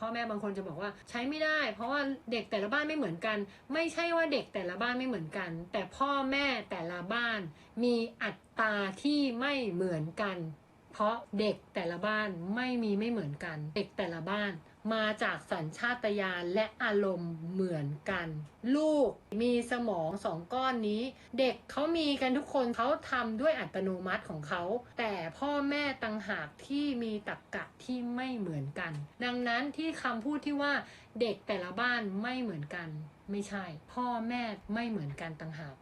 พ่อแม่บางคนจะบอกว่าใช้ไม่ได้ เพราะว่าเด็กแต่ละบ้านไม่เหมือนกัน ไม่ใช่ว่าเด็กแต่ละบ้านไม่เหมือนกัน แต่พ่อแม่แต่ละบ้านมีอัตราที่ไม่เหมือนกัน เพราะเด็กแต่ละบ้านไม่มีไม่เหมือนกัน เด็กแต่ละบ้าน มาจากสัญชาตญาณและอารมณ์เหมือนกัน ลูกมีสมองสองก้อนนี้ เด็กเขามีกันทุกคนเขาทำด้วยอัตโนมัติของเขา แต่พ่อแม่ต่างหากที่มีตรรกะที่ไม่เหมือนกัน ดังนั้นที่คำพูดที่ว่าเด็กแต่ละบ้านไม่เหมือนกัน ไม่ใช่ พ่อแม่ไม่เหมือนกันต่างหาก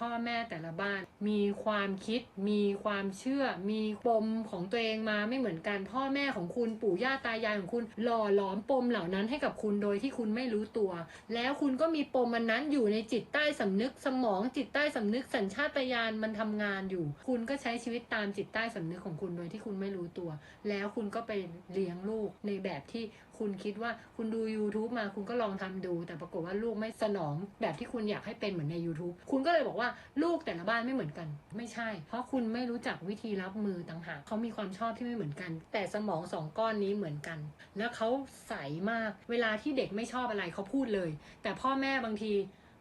พ่อแม่แต่ละบ้าน มีความคิด มีความเชื่อ มีปมของตัวเองมาไม่เหมือนกัน พ่อแม่ของคุณปู่ย่าตายายของคุณ หล่อหลอมปมเหล่านั้นให้กับคุณโดยที่คุณไม่รู้ตัว แล้วคุณก็มีปมมันนั้นอยู่ในจิตใต้สำนึกสมองจิตใต้สำนึกสัญชาตญาณมันทำงานอยู่ คุณก็ใช้ชีวิตตามจิตใต้สำนึกของคุณโดยที่คุณไม่รู้ตัว แล้วคุณก็ไปเลี้ยงลูกในแบบที่คุณคิดว่าคุณดู YouTube มาคุณก็ลองทำดู แต่ปรากฏว่าลูกไม่สนองแบบที่คุณอยากให้เป็นเหมือนใน YouTube คุณก็เลยบอกว่าลูกแต่ละบ้านไม่เหมือนกัน ไม่ใช่ เพราะคุณไม่รู้จักวิธีรับมือต่างหากเขามีความชอบที่ไม่เหมือนกัน แต่สมองสองก้อนนี้เหมือนกัน แล้วเขาใสมาก เวลาที่เด็กไม่ชอบอะไรเขาพูดเลย แต่พ่อแม่บางที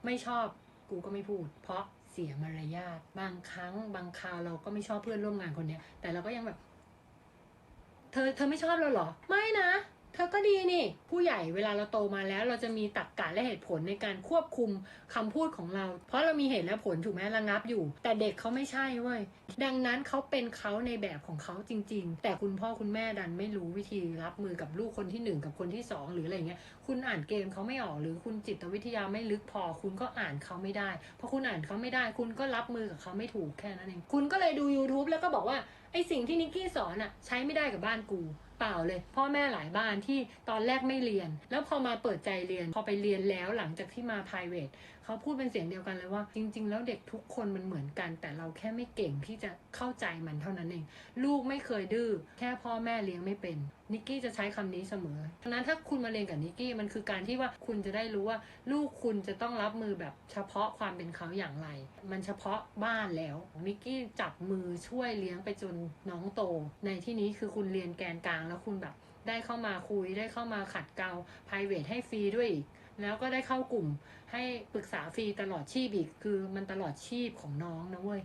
ไม่ชอบกูก็ไม่พูด เพราะเสียมารยาทบางครั้ง บางคราวเราก็ไม่ชอบเพื่อนร่วมงานคนเนี้ยแต่เราก็ยังแบบ เธอเธอไม่ชอบเราเหรอ ไม่นะ ธอก็ดีนี่ ผู้ใหญ่เวลาเราโตมาแล้ว เราจะมีตรรกกะและเหตุผลในการควบคุมคำพูดของเรา เพราะเรามีเหตุและผลถูกไหมระงับอยู่ แต่เด็กเขาไม่ใช่เว้ยดังนั้นเขาเป็นเขาในแบบของเขาจริง ๆ แต่คุณพ่อคุณแม่ดันไม่รู้วิธีรับมือกับลูกคนที่หนึ่งกับคนที่สองหรืออะไรเงี้ยคุณอ่านเกมเขาไม่ออกหรือคุณจิตวิทยาไม่ลึกพอ คุณก็อ่านเขาไม่ได้เพราะคุณอ่านเขาไม่ได้ คุณก็รับมือกับเขาไม่ถูกแค่นั้นเองคุณก็เลยดู YouTube แล้วก็บอกว่า ไอสิ่งที่นิกกี้สอนอะใช้ไม่ได้กับบ้านกู เปล่าเลย พ่อแม่หลายบ้านที่ตอนแรกไม่เรียน แล้วพอมาเปิดใจเรียน พอไปเรียนแล้วหลังจากที่มา private เขาพูดเป็นเสียงเดียวกันเลยว่า จริง ๆ แล้วเด็กทุกคนมันเหมือนกัน แต่เราแค่ไม่เก่งที่จะเข้าใจมันเท่านั้นเอง ลูกไม่เคยดื้อแค่พ่อแม่เลี้ยงไม่เป็น นิกกี้จะใช้คำนี้เสมอฉะนั้นถ้าคุณมาเรียนกับนิกกี้มันคือการที่ว่าคุณจะได้รู้ว่าลูกคุณจะต้องรับมือแบบเฉพาะความเป็นเขาอย่างไร มันเฉพาะบ้านแล้วนิกกี้จับมือช่วยเลี้ยงไปจนน้องโต ในที่นี้คือคุณเรียนแกนกลางแล้วคุณแบบได้เข้ามาคุยได้เข้ามาขัดเกลา p r i v a t ให้ฟรีด้วยอีกแล้วก็ได้เข้ากลุ่มให้ปรึกษาฟรีตลอดชีพอีก คือมันตลอดชีพของน้องนะเว้ย